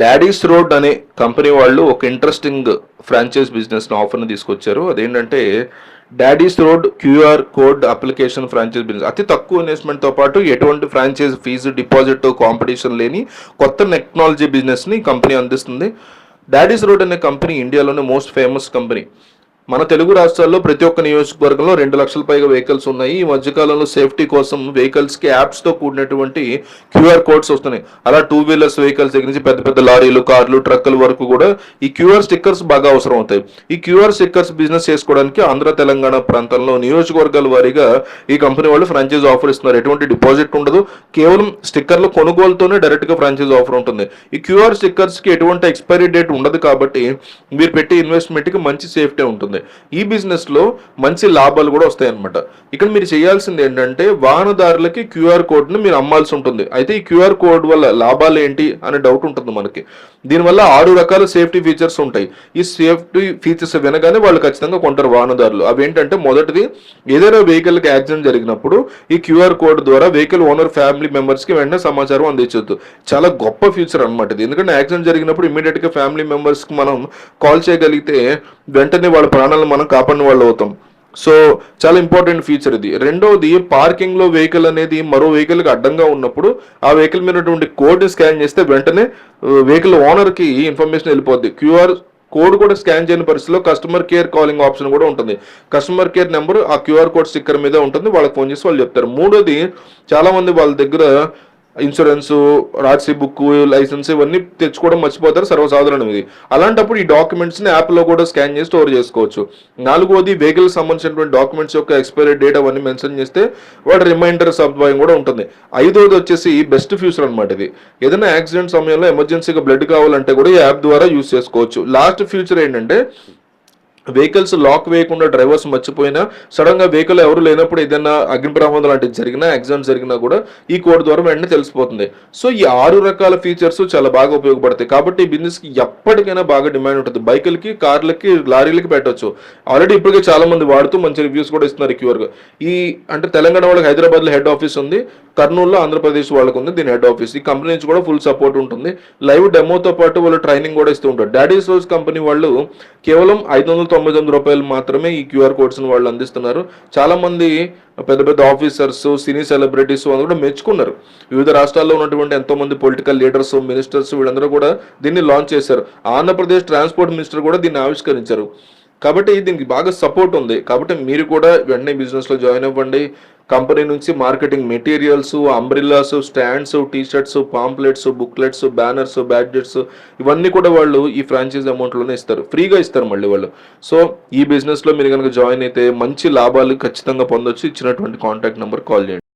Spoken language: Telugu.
డాడీస్ రోడ్ అనే కంపెనీ వాళ్ళు ఒక ఇంట్రెస్టింగ్ ఫ్రాంచైజ్ బిజినెస్ని ఆఫర్ని తీసుకొచ్చారు. అదేంటంటే Daddy's Road QR code application franchise business అతి తక్కువ ఇన్వెస్ట్మెంట్తో పాటు ఎటువంటి ఫ్రాంచైజ్ ఫీజు డిపాజిట్ కాంపిటీషన్ లేని కొత్త టెక్నాలజీ బిజినెస్ని కంపెనీ అందిస్తుంది. డాడీస్ రోడ్ అనే కంపెనీ ఇండియాలోనే మోస్ట్ ఫేమస్ కంపెనీ మన తెలుగు రాష్ట్రాల్లో ప్రతి ఒక్క నియోజకవర్గంలో రెండు లక్షల పైగా వెహికల్స్ ఉన్నాయి. ఈ మధ్యకాలంలో సేఫ్టీ కోసం వెహికల్స్కి యాప్స్తో కూడినటువంటి క్యూఆర్ కోడ్స్ వస్తున్నాయి. అలా టూ వీలర్స్ వెహికల్స్ దగ్గర నుంచి పెద్ద పెద్ద లారీలు కార్లు ట్రక్కుల వరకు కూడా ఈ క్యూఆర్ స్టిక్కర్స్ బాగా అవసరం అవుతాయి. ఈ క్యూఆర్ స్టిక్కర్స్ బిజినెస్ చేసుకోవడానికి ఆంధ్ర తెలంగాణ ప్రాంతంలో నియోజకవర్గాల వారీగా ఈ కంపెనీ వాళ్ళు ఫ్రాంచైజ్ ఆఫర్ ఇస్తున్నారు. ఎటువంటి డిపాజిట్ ఉండదు. కేవలం స్టిక్కర్ల కొనుగోలుతోనే డైరెక్ట్గా ఫ్రాంచైజ్ ఆఫర్ ఉంటుంది. ఈ క్యూఆర్ స్టిక్కర్స్కి ఎటువంటి ఎక్స్పైరీ డేట్ ఉండదు కాబట్టి మీరు పెట్టే ఇన్వెస్ట్మెంట్కి మంచి సేఫ్టీ ఉంటుంది. ఈ బిజినెస్లో మంచి లాభాలు కూడా వస్తాయన్నమాట. ఇక్కడ మీరు చేయాల్సింది ఏంటంటే వాహనదారులకి క్యూఆర్ కోడ్ని మీరు అమ్మాల్సి ఉంటుంది. అయితే ఈ క్యూఆర్ కోడ్ వల్ల లాభాలు ఏంటి అనే డౌట్ ఉంటుంది మనకి. దీనివల్ల ఆరు రకాల సేఫ్టీ ఫీచర్స్ ఉంటాయి. ఈ సేఫ్టీ ఫీచర్స్ వినగానే వాళ్ళు ఖచ్చితంగా కొంటారు వాహనదారులు. అవి ఏంటంటే మొదటిది ఏదైనా వెహికల్కి యాక్సిడెంట్ జరిగినప్పుడు ఈ క్యూఆర్ కోడ్ ద్వారా వెహికల్ ఓనర్ ఫ్యామిలీ మెంబర్స్కి వెంటనే సమాచారం అందించవచ్చు చాలా గొప్ప ఫీచర్ అనమాట ఇది. ఎందుకంటే యాక్సిడెంట్ జరిగినప్పుడు ఇమీడియట్గా ఫ్యామిలీ మెంబర్స్కి మనం కాల్ చేయగలిగితే వెంటనే వాళ్ళ ప్రాణాలను మనం కాపాడిన వాళ్ళు అవుతాం. సో చాలా ఇంపార్టెంట్ ఫీచర్ ఇది. రెండవది పార్కింగ్లో వెహికల్ అనేది మరో వెహికల్కి అడ్డంగా ఉన్నప్పుడు ఆ వెహికల్ మీద ఉన్నటువంటి కోడ్ స్కాన్ చేస్తే వెంటనే వెహికల్ ఓనర్కి ఇన్ఫర్మేషన్ వెళ్ళిపోద్ది. క్యూఆర్ కోడ్ కూడా స్కాన్ చేయని పరిస్థితిలో కస్టమర్ కేర్ కాలింగ్ ఆప్షన్ కూడా ఉంటుంది. కస్టమర్ కేర్ నెంబర్ ఆ క్యూఆర్ కోడ్ స్టిక్కర్ మీద ఉంటుంది. వాళ్ళకి ఫోన్ చేసి వాళ్ళు చెప్తారు. మూడోది చాలామంది వాళ్ళ దగ్గర ఇన్సూరెన్స్ రాసి బుక్ లైసెన్స్ ఇవన్నీ తెచ్చుకోవడం మర్చిపోతారు సర్వసాధారణం ఇది. అలాంటప్పుడు ఈ డాక్యుమెంట్స్ని యాప్లో కూడా స్కాన్ చేసి స్టోర్ చేసుకోవచ్చు. నాలుగోది వెహికల్ సంబంధించినటువంటి డాక్యుమెంట్స్ యొక్క ఎక్స్పైరీ డేట్ అవన్నీ మెన్షన్ చేస్తే వాటి రిమైండర్ సదుపాయం కూడా ఉంటుంది. ఐదోది వచ్చేసి బెస్ట్ ఫ్యూచర్ అనమాట ఇది. ఏదైనా యాక్సిడెంట్ సమయంలో ఎమర్జెన్సీగా బ్లడ్ కావాలంటే కూడా ఈ యాప్ ద్వారా యూస్ చేసుకోవచ్చు. లాస్ట్ ఫ్యూచర్ ఏంటంటే వెహికల్స్ లాక్ వేయకుండా డ్రైవర్స్ మర్చిపోయినా సడన్గా వెహికల్ ఎవరు లేనప్పుడు ఏదైనా అగ్ని ప్రమాదం లాంటిది జరిగినా యాక్సిడెంట్ జరిగినా కూడా ఈ కోడ్ ద్వారా వెంటనే తెలిసిపోతుంది. సో ఈ ఆరు రకాల ఫీచర్స్ చాలా బాగా ఉపయోగపడతాయి. కాబట్టి ఈ బిజినెస్కి ఎప్పటికైనా బాగా డిమాండ్ ఉంటుంది. బైకులకి కార్లకి లారీలకి పెట్టవచ్చు ఆల్రెడీ ఇప్పటికే చాలా మంది వాడుతూ మంచి రివ్యూస్ కూడా ఇస్తున్నారు క్యూర్గా ఈ అంటే తెలంగాణ వాళ్ళకి హైదరాబాద్లో హెడ్ ఆఫీస్ ఉంది. కర్నూలులో ఆంధ్రప్రదేశ్ వాళ్ళకు ఉంది దీని హెడ్ ఆఫీస్ ఈ కంపెనీ నుంచి కూడా ఫుల్ సపోర్ట్ ఉంటుంది. లైవ్ డెమోతో పాటు వాళ్ళు ట్రైనింగ్ కూడా ఇస్తూ ఉంటారు. డాడీ సోల్స్ కంపెనీ వాళ్ళు కేవలం ఐదు వందల తొంభై తొమ్మిది రూపాయలు మాత్రమే ఈ క్యూఆర్ కోడ్స్ని వాళ్ళు అందిస్తున్నారు. చాలా మంది పెద్ద పెద్ద ఆఫీసర్స్ సినీ సెలబ్రిటీస్ వాళ్ళు కూడా మెచ్చుకున్నారు. వివిధ రాష్ట్రాల్లో ఉన్నటువంటి ఎంతో మంది పొలిటికల్ లీడర్స్ మినిస్టర్స్ వీళ్ళందరూ కూడా దీన్ని లాంచ్ చేశారు. ఆంధ్రప్రదేశ్ ట్రాన్స్పోర్ట్ మినిస్టర్ కూడా దీన్ని ఆవిష్కరించారు. కాబట్టి దీనికి బాగా సపోర్ట్ ఉంది. కాబట్టి మీరు కూడా వెంటనే బిజినెస్లో జాయిన్ అవ్వండి. కంపెనీ నుంచి marketing materials umbrellas stands T shirts pamphlets booklets banners badges ఇవన్నీ కూడా వాళ్ళు ఈ ఫ్రాంచైజ్ అమౌంట్లోనే ఇస్తారు. ఫ్రీగా ఇస్తారు మళ్ళీ వాళ్ళు. సో ఈ బిజినెస్లో మీరు కనుక జాయిన్ అయితే మంచి లాభాలు ఖచ్చితంగా పొందొచ్చు. ఇచ్చినటువంటి కాంటాక్ట్ నెంబర్ కాల్ చేయండి.